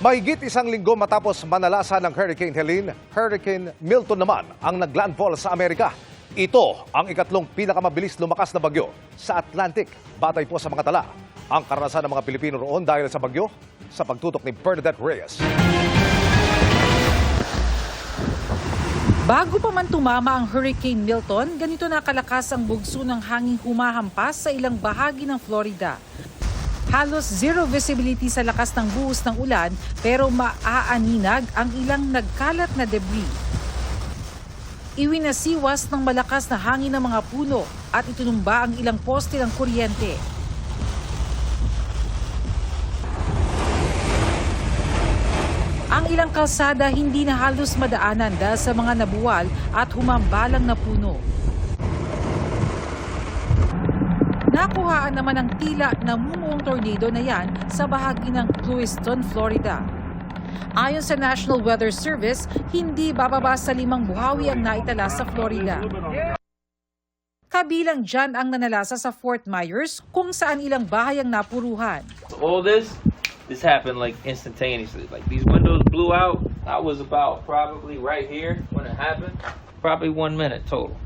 Mahigit isang linggo matapos manalasa ng Hurricane Helene, Hurricane Milton naman ang naglandfall sa Amerika. Ito ang ikatlong pinakamabilis lumakas na bagyo sa Atlantic. Batay po sa mga tala. Ang karanasan ng mga Pilipino roon dahil sa bagyo sa pagtutok ni Bernadette Reyes. Bago pa man tumama ang Hurricane Milton, ganito na kalakas ang bugso ng hanging humahampas sa ilang bahagi ng Florida. Halos zero visibility sa lakas ng buhos ng ulan pero maaaninag ang ilang nagkalat na debris. Iwinasiwas ng malakas na hangin ng mga puno at itinumba ang ilang poste ng kuryente. Ang ilang kalsada hindi na halos madaanan dahil sa mga nabuwal at humambalang na puno. Nakuhaan naman ang tila na mumuong tornado na yan sa bahagi ng Lewiston, Florida. Ayon sa National Weather Service, hindi bababa sa limang buhawi ang naitala sa Florida. Kabilang dyan ang nanalasa sa Fort Myers kung saan ilang bahay ang napuruhan. all this this happened like instantaneously like these windows blew out i was about probably right here when it happened probably one minute total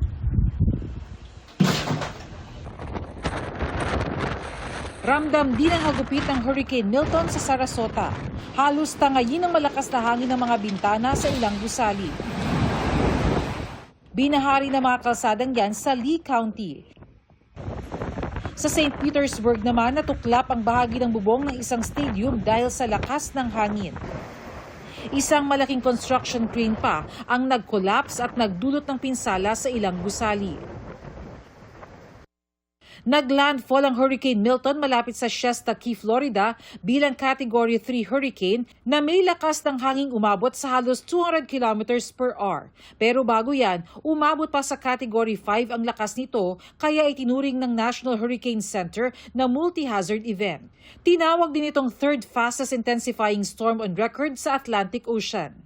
Ramdam din ang hagupit ng Hurricane Milton sa Sarasota. Halos tangayin ng malakas na hangin ng mga bintana sa ilang gusali. Binahari ng mga kalsadang yan sa Lee County. Sa St. Petersburg naman natuklap ang bahagi ng bubong ng isang stadium dahil sa lakas ng hangin. Isang malaking construction crane pa ang nag-collapse at nagdulot ng pinsala sa ilang gusali. Naglandfall ang Hurricane Milton malapit sa Shasta Key, Florida bilang Category 3 hurricane na may lakas ng hanging umabot sa halos 200 kilometers per hour. Pero bago yan, umabot pa sa Category 5 ang lakas nito kaya itinuring ng National Hurricane Center na multi-hazard event. Tinawag din itong third fastest intensifying storm on record sa Atlantic Ocean.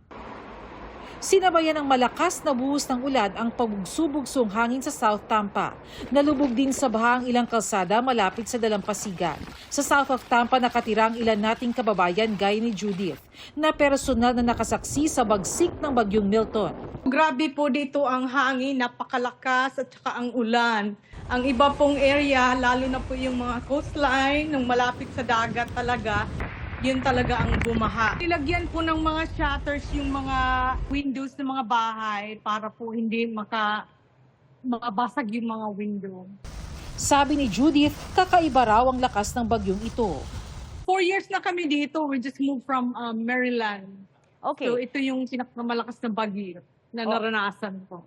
Sinabayan ng malakas na buhos ng ulan ang pabugsubugsong hangin sa South Tampa. Nalubog din sa baha ang ilang kalsada malapit sa dalampasigan. Sa south of Tampa nakatira ang ilan nating kababayan gaya ni Judith na personal na nakasaksi sa bagsik ng bagyong Milton. Grabe po dito ang hangin, napakalakas at saka ang ulan. Ang iba pong area, lalo na po yung mga coastline, nung malapit sa dagat talaga, yun talaga ang bumaha. Nilagyan po ng mga shutters yung mga windows ng mga bahay para po hindi maka makabasag yung mga window. Sabi ni Judith, kakaiba raw ang lakas ng bagyong ito. Four years na kami dito. We just moved from um, Maryland. Okay. So ito yung pinakamalakas na bagyo na naranasan ko.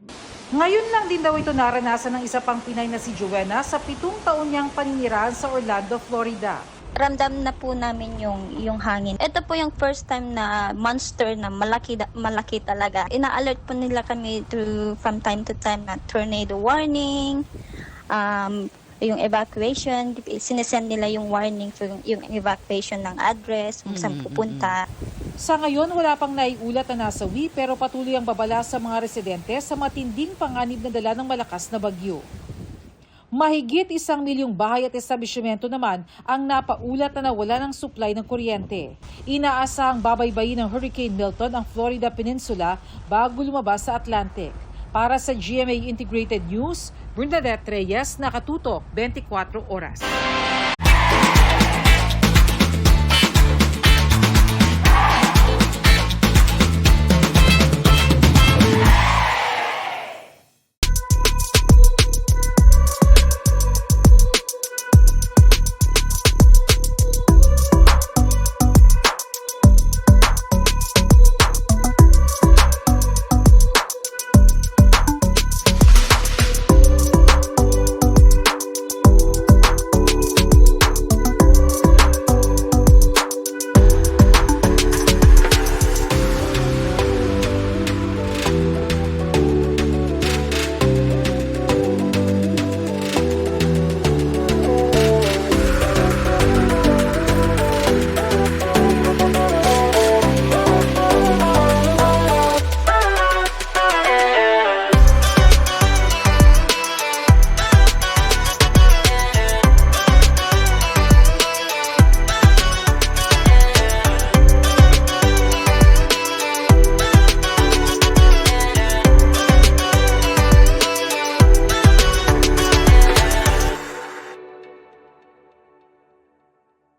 Ngayon lang din daw ito naranasan ng isa pang Pinay na si Joanna sa pitong taon niyang paninirahan sa Orlando, Florida. Ramdam na po namin yung yung hangin. Ito po yung first time na monster na malaki malaki talaga. Ina-alert po nila kami to from time to time na tornado warning, um, yung evacuation, sinesend nila yung warning for yung, yung evacuation ng address, kung saan pupunta. Sa ngayon, wala pang naiulat na nasawi pero patuloy ang babala sa mga residente sa matinding panganib na dala ng malakas na bagyo. Mahigit isang milyong bahay at establishmento naman ang napaulat na nawala ng supply ng kuryente. Inaasahang babaybayin ng Hurricane Milton ang Florida Peninsula bago lumabas sa Atlantic. Para sa GMA Integrated News, Bernadette Reyes, nakatutok 24 oras.